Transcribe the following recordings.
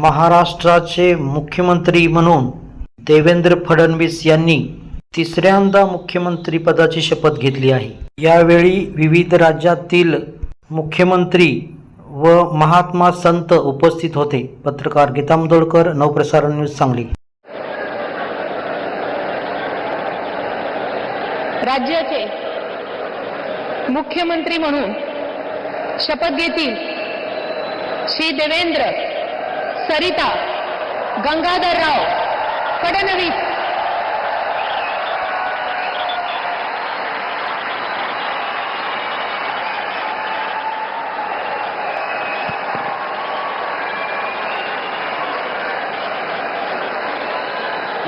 महाराष्ट्राचे मुख्यमंत्री म्हणून देवेंद्र फडणवीस यांनी तिसऱ्यांदा मुख्यमंत्रीपदाची शपथ घेतली आहे. यावेळी विविध राज्यातील मुख्यमंत्री व महात्मा संत उपस्थित होते. पत्रकार गीता मुदोळकर नवप्रसारण न्यूज सांगली. राज्याचे मुख्यमंत्री म्हणून शपथ घेतील श्री देवेंद्र सरिता गंगाधरराव फडणवीस।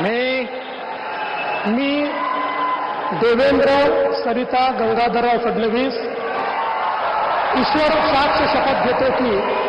मी मी देवेंद्र सरिता गंगाधरराव फडणवीस ईश्वर साक्ष शपथ घेतो की